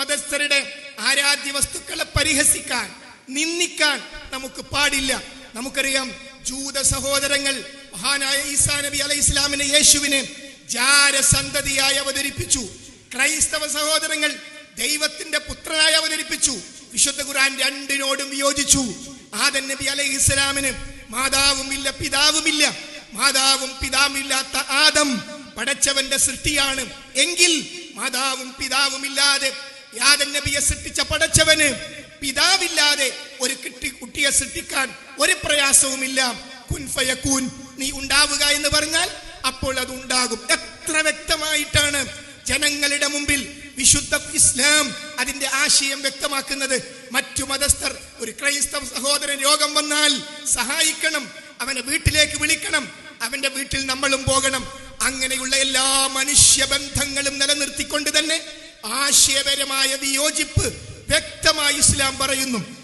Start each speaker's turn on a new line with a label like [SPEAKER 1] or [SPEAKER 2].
[SPEAKER 1] മതസ്ഥരുടെ ആരാധ്യ വസ്തുക്കളെ പരിഹസിക്കാൻ നിന്ദിക്കാൻ നമുക്ക് പാടില്ല. നമുക്കറിയാം ജൂത സഹോദരങ്ങൾ മഹാനായ ഈസാ നബി അലൈഹി ഇസ്ലാമിനെ യേശുവിനെ ജാരസന്തതിയായി അവതരിപ്പിച്ചു. ക്രൈസ്തവ സഹോദരങ്ങൾ ദൈവത്തിന്റെ പുത്രനായി അവതരിപ്പിച്ചു. വിശുദ്ധ ഖുർആൻ രണ്ടിനോടും വിയോജിച്ചു. ആദൻ നബി അലൈഹി ഇസ്ലാമിന് മാതാവുമില്ല പിതാവുമില്ല. മാതാവും പിതാവുമില്ലാത്ത ആദം പടച്ചവന്റെ സൃഷ്ടിയാണ്. എങ്കിൽ മാതാവും പിതാവുമില്ലാതെ നബിയെ സൃഷ്ടിച്ച പടച്ചവന് പിതാവില്ലാതെ ഒരു കിട്ടി കുട്ടിയെ സൃഷ്ടിക്കാൻ ഒരു പ്രയാസവുമില്ല. കുൻഫയക്കൂൻ നീ ഉണ്ടാവുക എന്ന് പറഞ്ഞാൽ അപ്പോൾ അത് ഉണ്ടാകും. എത്ര വ്യക്തമായിട്ടാണ് ജനങ്ങളുടെ മുമ്പിൽ വിശുദ്ധ ഇസ്ലാം അതിന്റെ ആശയം വ്യക്തമാക്കുന്നത്. മറ്റു മതസ്ഥർ ഒരു ക്രൈസ്തവ സഹോദരൻ രോഗം വന്നാൽ സഹായിക്കണം അവനെ വീട്ടിലേക്ക് വിളിക്കണം അവന്റെ വീട്ടിൽ നമ്മളും പോകണം. അങ്ങനെയുള്ള എല്ലാ മനുഷ്യ ബന്ധങ്ങളും നിലനിർത്തിക്കൊണ്ട് തന്നെ ആശയപരമായ വിയോജിപ്പ് വ്യക്തമായി ഇസ്ലാം പറയുന്നു.